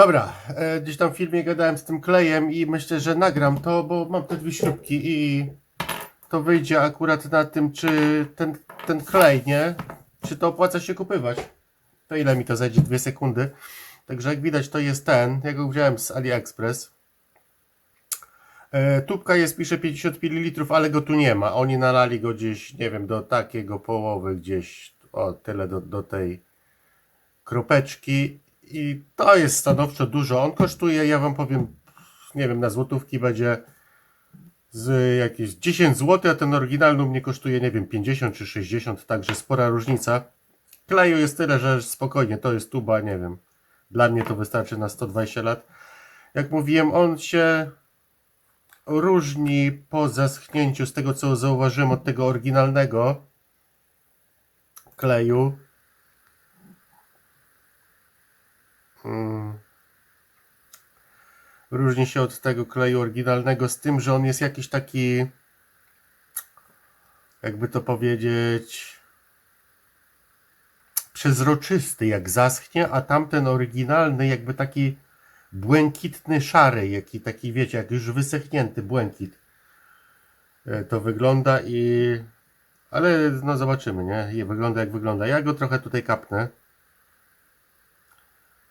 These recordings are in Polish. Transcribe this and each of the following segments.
Dobra, e, gdzieś tam w filmie gadałem z tym klejem i myślę, że nagram to, bo mam te dwie śrubki i to wyjdzie akurat na tym, czy ten, ten klej, nie? Czy to opłaca się kupywać? To ile mi to zajdzie? Dwie sekundy. Także jak widać to jest ten, ja go wziąłem z AliExpress. E, tubka jest, pisze 50 ml, ale go tu nie ma. Oni nalali go gdzieś, nie wiem, do takiego połowy gdzieś, o tyle do, do tej kropeczki i to jest stanowczo dużo. On kosztuje, ja wam powiem, nie wiem, na złotówki będzie z jakieś 10 zł, a ten oryginalny mnie kosztuje, nie wiem, 50 czy 60, także spora różnica. Kleju jest tyle, że spokojnie, to jest tuba, nie wiem. Dla mnie to wystarczy na 120 lat. Jak mówiłem, on się różni po zaschnięciu z tego, co zauważyłem od tego oryginalnego kleju. Mm. Różni się od tego kleju oryginalnego z tym, że on jest jakiś taki, jakby to powiedzieć, przezroczysty, jak zaschnie, a tamten oryginalny, jakby taki błękitny, szary, jaki taki, wiecie, jak już wysechnięty błękit. E, To wygląda i. Ale no zobaczymy, nie? Wygląda jak wygląda. Ja go trochę tutaj kapnę.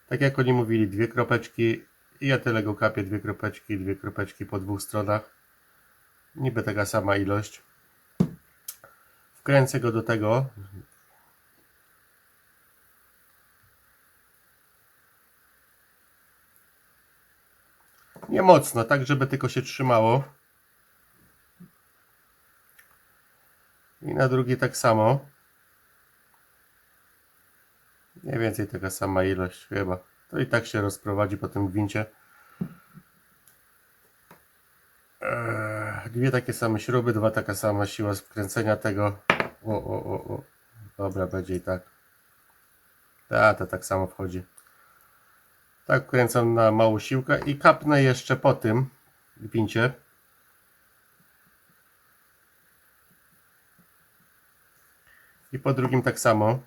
Tak jak oni mówili, dwie kropeczki. I ja tyle go kapię, dwie kropeczki, dwie kropeczki po dwóch stronach. Niby taka sama ilość. Wkręcę go do tego. Nie mocno, tak żeby tylko się trzymało. I na drugi tak samo. Mniej więcej taka sama ilość chyba. To i tak się rozprowadzi po tym gwincie. Eee, Dwie takie same śruby, dwa taka sama siła wkręcenia tego. O, o, o, o. Dobra, będzie i tak. Ta, to tak samo wchodzi. Tak wkręcam na małą siłkę i kapnę jeszcze po tym gwincie. I po drugim tak samo.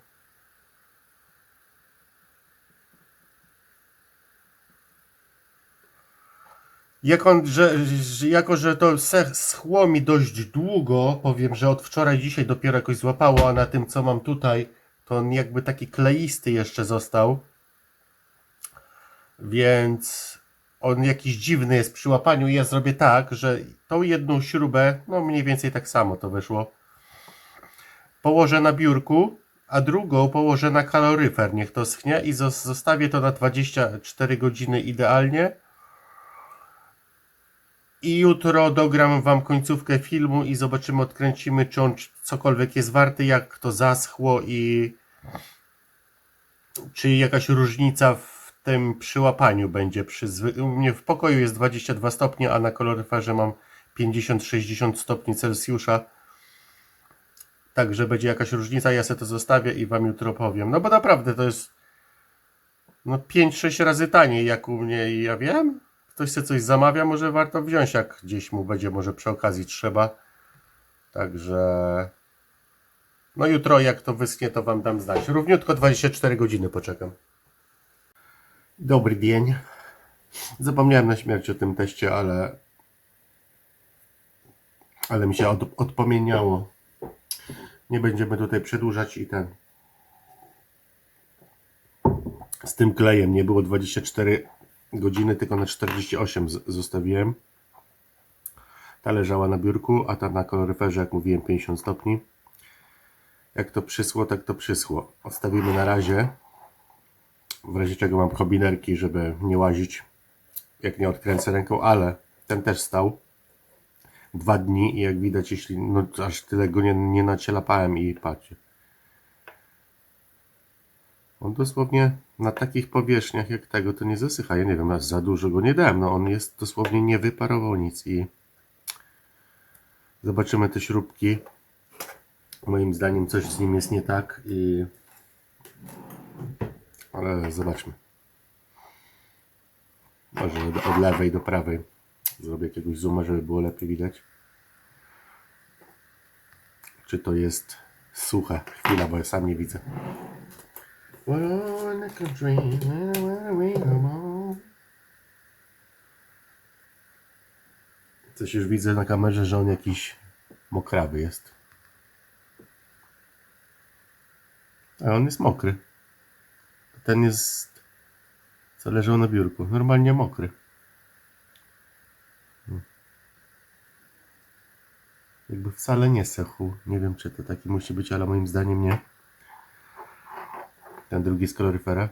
Jak on, że, że, jako, że to schło mi dość długo, powiem, że od wczoraj dzisiaj dopiero jakoś złapało, a na tym co mam tutaj, to on jakby taki kleisty jeszcze został. Więc on jakiś dziwny jest przy łapaniu i ja zrobię tak, że tą jedną śrubę, no mniej więcej tak samo to wyszło, położę na biurku, a drugą położę na kaloryfer, niech to schnie i zos- zostawię to na 24 godziny idealnie. I jutro dogram wam końcówkę filmu i zobaczymy, odkręcimy, czy on cokolwiek jest warty, jak to zaschło i czy jakaś różnica w tym przyłapaniu będzie. Przy. U mnie w pokoju jest 22 stopnie, a na koloryferze mam 50-60 stopni Celsjusza. Także będzie jakaś różnica, ja sobie to zostawię i wam jutro powiem. No bo naprawdę to jest no 5-6 razy taniej jak u mnie i ja wiem. Ktoś sobie coś zamawia, może warto wziąć, jak gdzieś mu będzie może przy okazji trzeba. Także no jutro jak to wyschnie, to wam dam znać. Równiutko 24 godziny poczekam. Dobry dzień. Zapomniałem na śmierć o tym teście, ale ale mi się od, odpomieniało. Nie będziemy tutaj przedłużać i ten z tym klejem nie było 24 godziny, tylko na 48 z- zostawiłem. Ta leżała na biurku, a ta na koloryferze, jak mówiłem, 50 stopni. Jak to przysło, tak to przysło. Odstawimy na razie. W razie czego mam kobinerki, żeby nie łazić, jak nie odkręcę ręką, ale ten też stał dwa dni i jak widać, jeśli no, aż tyle go nie, nie nacielapałem i patrzcie. On dosłownie na takich powierzchniach jak tego to nie zasycha. Ja nie wiem, aż za dużo go nie dałem. No on jest dosłownie nie wyparował nic i zobaczymy te śrubki. Moim zdaniem coś z nim jest nie tak i ale zobaczmy. Może od- lewej do prawej zrobię jakiegoś zooma, żeby było lepiej widać. Czy to jest suche? Chwila, bo ja sam nie widzę. We're in the country, where we come. Coś już widzę na kamerze, że on jakiś mokrawy jest. Ale on jest mokry. Ten jest, co leżał na biurku, normalnie mokry. Hmm. Jakby wcale nie sechł. Nie wiem, czy to taki musi być, ale moim zdaniem nie. Ten drugi z kaloryfera.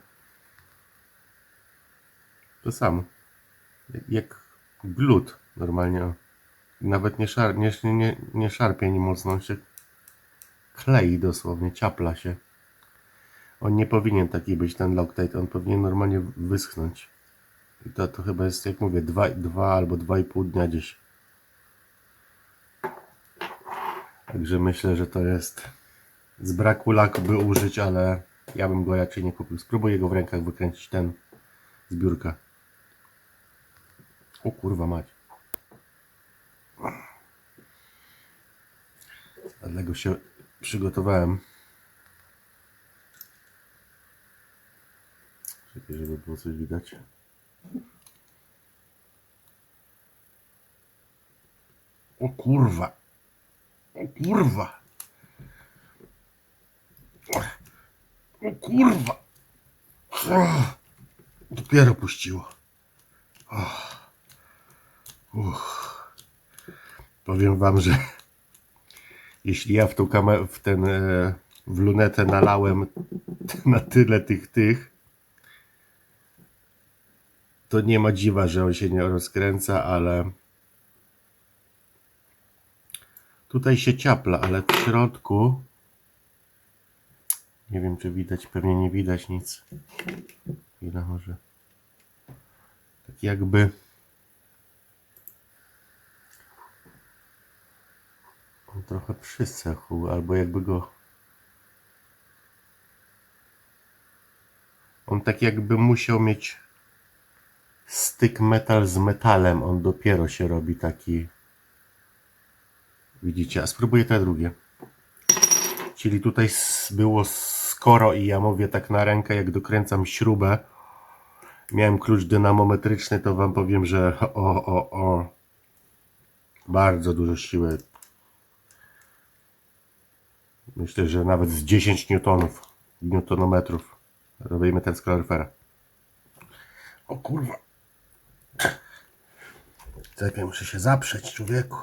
To samo. Jak- glut normalnie. Nawet nie, szar, nie, nie, nie szarpie mocno. Się klei dosłownie, ciapla się. On nie powinien taki być, ten Loctite. On powinien normalnie wyschnąć. I to, to chyba jest, jak mówię, dwa, dwa albo dwa i pół dnia gdzieś. Także myślę, że to jest z braku laku by użyć, ale ja bym go raczej nie kupił. Spróbuję go w rękach wykręcić ten z biurka. O kurwa mać. Dlatego się przygotowałem. Czekaj, żeby było coś widać. O kurwa. O kurwa. O kurwa. Dopiero puściło. Uch. Powiem wam, że jeśli ja w tą kamerę, w ten, e, w lunetę nalałem na tyle tych, tych, to nie ma dziwa, że on się nie rozkręca, ale tutaj się ciapla, ale w środku nie wiem, czy widać, pewnie nie widać nic. Ile może. Tak jakby On trochę przysechł, albo jakby go. On tak jakby musiał mieć styk metal z metalem. On dopiero się robi taki. Widzicie, a spróbuję te drugie. Czyli tutaj było skoro i ja mówię tak na rękę, jak dokręcam śrubę. Miałem klucz dynamometryczny, to wam powiem, że o, o, o. Bardzo dużo siły Myślę, że nawet z 10 newtonów, newtonometrów robimy ten z kaloryfera. O kurwa. Czekaj, muszę się zaprzeć, człowieku.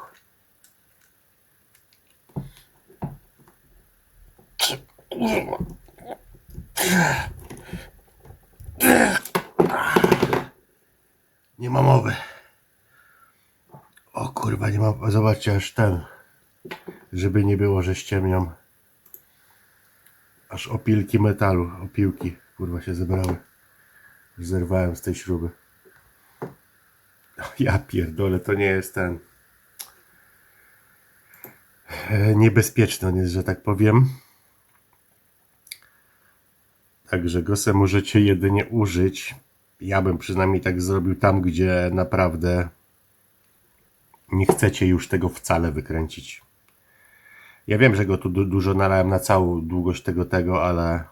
Kurwa. Nie ma mowy. O kurwa, nie ma. Zobaczcie, aż ten. Żeby nie było, że ściemniam. Aż opilki metalu, opiłki, kurwa się zebrały. Zerwałem z tej śruby. Ja pierdolę, to nie jest ten. e, Niebezpieczny on jest, że tak powiem. Także go se możecie jedynie użyć. Ja bym przynajmniej tak zrobił tam, gdzie naprawdę nie chcecie już tego wcale wykręcić. Ja wiem, że go tu du- dużo nalałem na całą długość tego tego, ale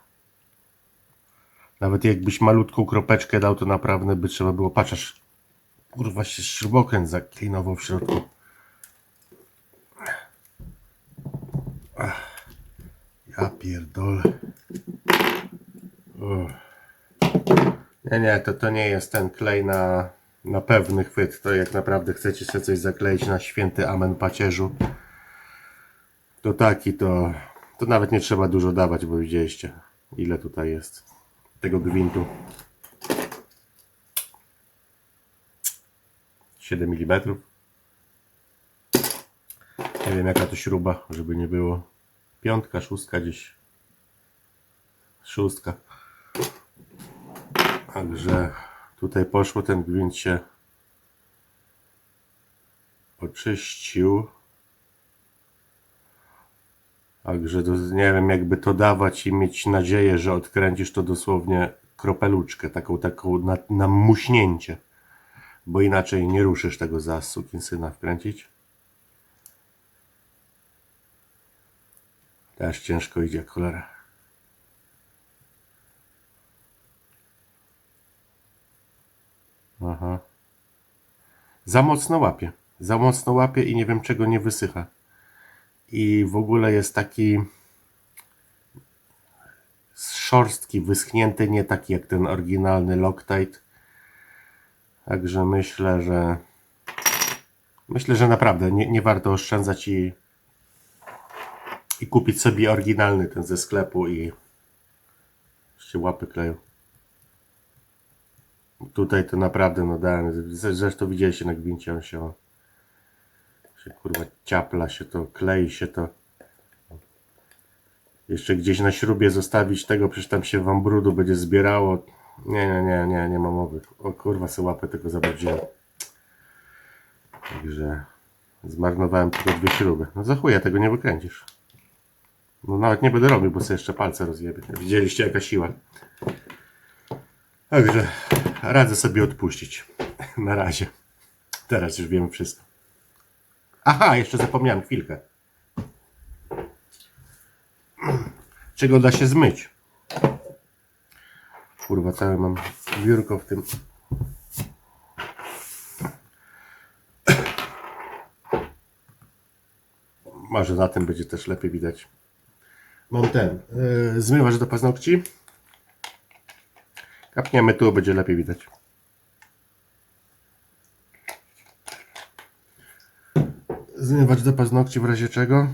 nawet jakbyś malutką kropeczkę dał, to naprawdę by trzeba było patrzeć. Kurwa się śrubokręt zaklinował w środku. Ach, Ja pierdolę. Nie, nie, to, to nie jest ten klej na, na pewny chwyt. To jak naprawdę chcecie sobie coś zakleić na święty amen pacierzu, to taki to, to nawet nie trzeba dużo dawać, bo widzieliście ile tutaj jest tego gwintu. 7 mm. Nie wiem jaka to śruba, żeby nie było. Piątka, szóstka gdzieś. Szóstka. Także tutaj poszło, ten gwint się oczyścił. Także to, nie wiem, jakby to dawać i mieć nadzieję, że odkręcisz to dosłownie kropeluczkę, taką, taką na, na muśnięcie. Bo inaczej nie ruszysz tego za syna wkręcić. Też ciężko idzie cholera. Aha. Za mocno łapie. za mocno łapie i nie wiem czego nie wysycha. I w ogóle jest taki szorstki, wyschnięty, nie taki jak ten oryginalny Loctite. Także myślę, że myślę, że naprawdę nie, nie warto oszczędzać i, i kupić sobie oryginalny ten ze sklepu i się łapy kleją. Tutaj to naprawdę no dałem, zre- zresztą widzieliście na gwincie, on się, się kurwa ciapla się to, klei się to. Jeszcze gdzieś na śrubie zostawić tego, przecież tam się wam brudu będzie zbierało. Nie, nie, nie, nie, nie ma mowy. O kurwa, se łapę tylko zabardziłem. Także zmarnowałem tylko dwie śruby. No za chuja tego nie wykręcisz. No nawet nie będę robił, bo sobie jeszcze palce rozjebie. Widzieliście jaka siła. Także radzę sobie odpuścić. Na razie. Teraz już wiem wszystko. Aha, jeszcze zapomniałem chwilkę. Czego da się zmyć? Kurwa, całe mam biurko w tym. Może na tym będzie też lepiej widać. Mam ten. Yy, do paznokci. Kapniemy tu, będzie lepiej widać. Zmywacz do paznokci w razie czego.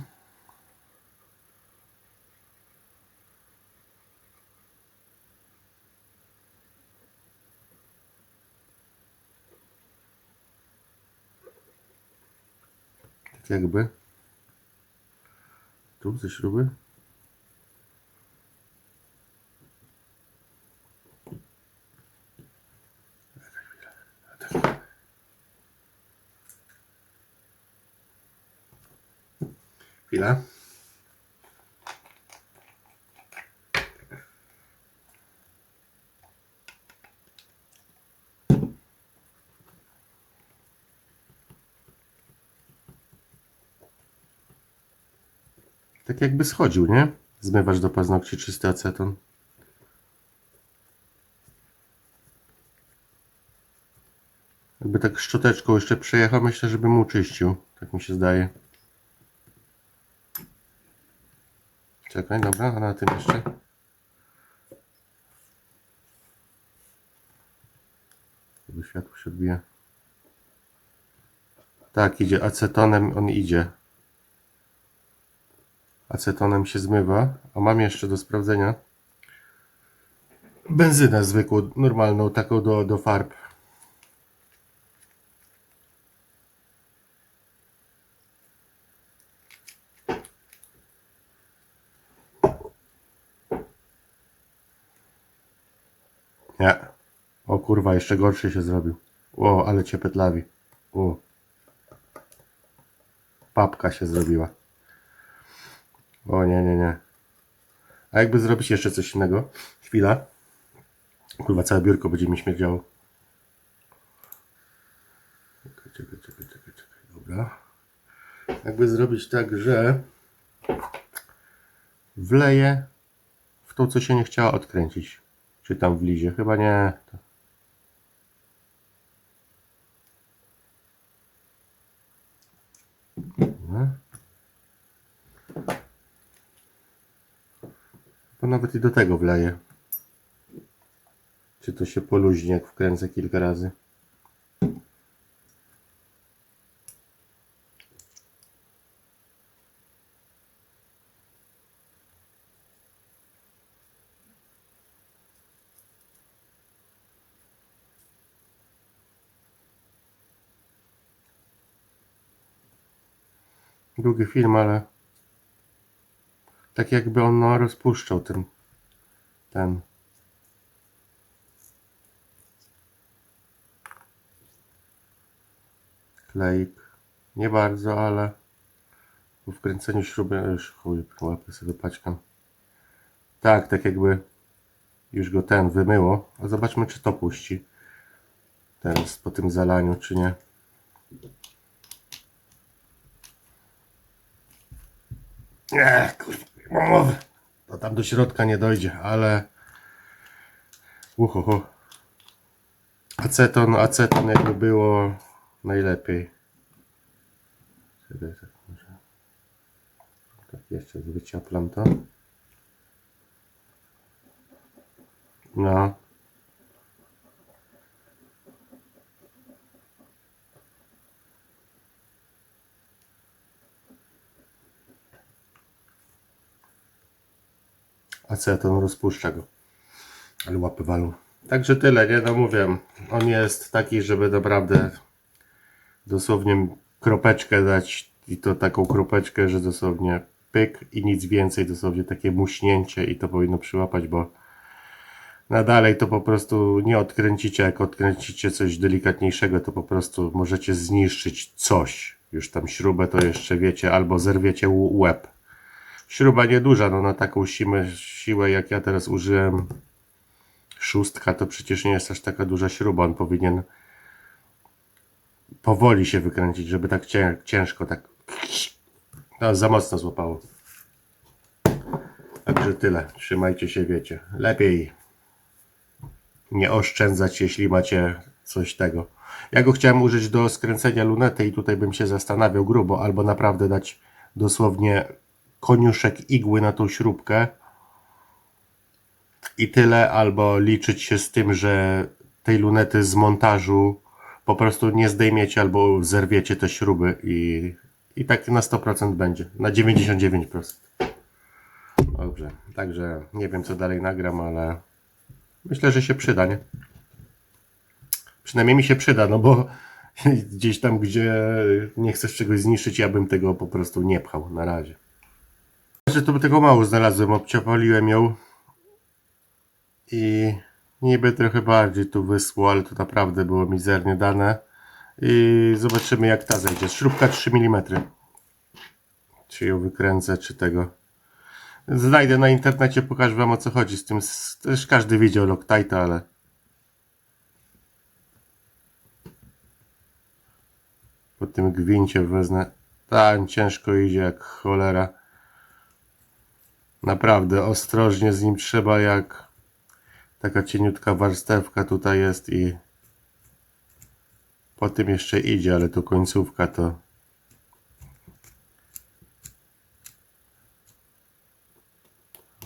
Tak jakby. Tu ze śruby. Chwila. Tak jakby schodził, nie? Zmywasz do paznokci czysty aceton. Jakby tak szczoteczką jeszcze przejechał, myślę, żeby mu czyścił. Tak mi się zdaje. Czekaj, dobra, a na tym jeszcze. Żeby światło się odbija. Tak, idzie. Acetonem on idzie. Acetonem się zmywa. A mam jeszcze do sprawdzenia. Benzynę zwykłą, normalną, taką do, do farb. Nie. O kurwa, jeszcze gorszy się zrobił. O, ale cię petlawi. O. Papka się zrobiła. O nie, nie, nie. A jakby zrobić jeszcze coś innego? Chwila. Kurwa, całe biurko będzie mi śmierdziało. Czekaj, czekaj, czekaj, czekaj, czekaj. Dobra. Jakby zrobić tak, że wleję w tą, co się nie chciała odkręcić. Czy tam w lizie? Chyba nie. To nawet i do tego wleję. Czy to się poluźni, jak wkręcę kilka razy? Długi film, ale tak jakby on no, rozpuszczał ten ten kleik. Nie bardzo, ale po wkręceniu śruby już chuj, łapy sobie paćkam. Tak, tak jakby już go ten wymyło. A zobaczmy, czy to puści. Teraz po tym zalaniu, czy nie. Nie, kurwa. To tam do środka nie dojdzie, ale uhoho. Aceton, aceton jakby było najlepiej. Czekaj, tak może. Tak jeszcze wyciaplam to. No. Aceton rozpuszcza go. Ale łapy walą. Także tyle, nie? No mówię, on jest taki, żeby naprawdę dosłownie kropeczkę dać i to taką kropeczkę, że dosłownie pyk i nic więcej, dosłownie takie muśnięcie i to powinno przyłapać, bo na dalej to po prostu nie odkręcicie, jak odkręcicie coś delikatniejszego, to po prostu możecie zniszczyć coś. Już tam śrubę to jeszcze wiecie, albo zerwiecie łeb. Śruba nieduża, no na taką siłę, siłę jak ja teraz użyłem szóstka, to przecież nie jest aż taka duża śruba, on powinien powoli się wykręcić, żeby tak cię, ciężko, tak no, za mocno złapało. Także tyle. Trzymajcie się, wiecie. Lepiej nie oszczędzać, jeśli macie coś tego. Ja go chciałem użyć do skręcenia lunety i tutaj bym się zastanawiał grubo, albo naprawdę dać dosłownie koniuszek igły na tą śrubkę i tyle, albo liczyć się z tym, że tej lunety z montażu po prostu nie zdejmiecie albo zerwiecie te śruby i, i tak na 100% będzie, na 99%. Dobrze, także nie wiem co dalej nagram, ale myślę, że się przyda, nie? Przynajmniej mi się przyda, no bo gdzieś tam, gdzie nie chcesz czegoś zniszczyć, ja bym tego po prostu nie pchał na razie. Że to tego mało znalazłem, obciapaliłem ją i niby trochę bardziej tu wyschło, ale to naprawdę było mizernie dane. I zobaczymy jak ta zejdzie. Śrubka 3 mm. Czy ją wykręcę, czy tego. Znajdę na internecie, pokażę wam o co chodzi z tym. Też każdy widział Loctite, ale po tym gwincie wezmę. Tam ciężko idzie jak cholera. Naprawdę ostrożnie z nim trzeba jak taka cieniutka warstewka tutaj jest i po tym jeszcze idzie, ale tu końcówka to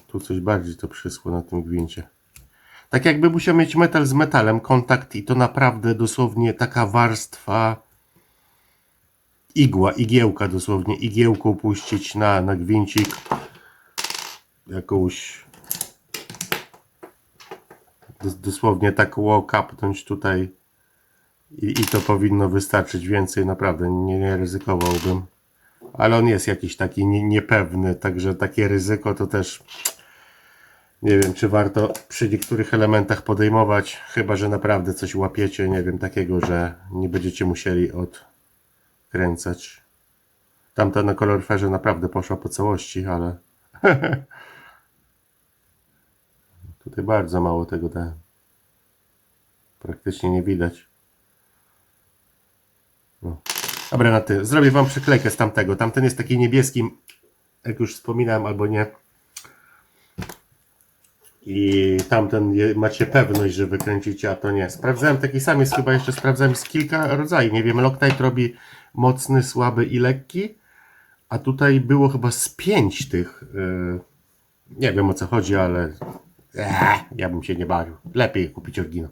tu coś bardziej to przyschło na tym gwincie. Tak jakby musiał mieć metal z metalem, kontakt i to naprawdę dosłownie taka warstwa igła, igiełka dosłownie, igiełką puścić na, na gwincik jakąś dos- dosłownie tak ło kapnąć tutaj i, i to powinno wystarczyć więcej, naprawdę nie, nie ryzykowałbym. Ale on jest jakiś taki nie, niepewny, także takie ryzyko to też nie wiem, czy warto przy niektórych elementach podejmować, chyba że naprawdę coś łapiecie, nie wiem, takiego, że nie będziecie musieli odkręcać. Tamta na koloryferze naprawdę poszła po całości, ale Tutaj bardzo mało tego dałem. Praktycznie nie widać. No. Dobra, na ty. Zrobię wam przyklejkę z tamtego. Tamten jest taki niebieski, jak już wspominałem, albo nie. I tamten je, macie pewność, że wykręcicie, a to nie. Sprawdzałem taki sam, jest chyba jeszcze sprawdzałem z kilka rodzajów. Nie wiem, Loctite robi mocny, słaby i lekki. A tutaj było chyba z pięć tych. Yy, nie wiem o co chodzi, ale Eee, ja bym się nie bawił. Lepiej kupić oryginał.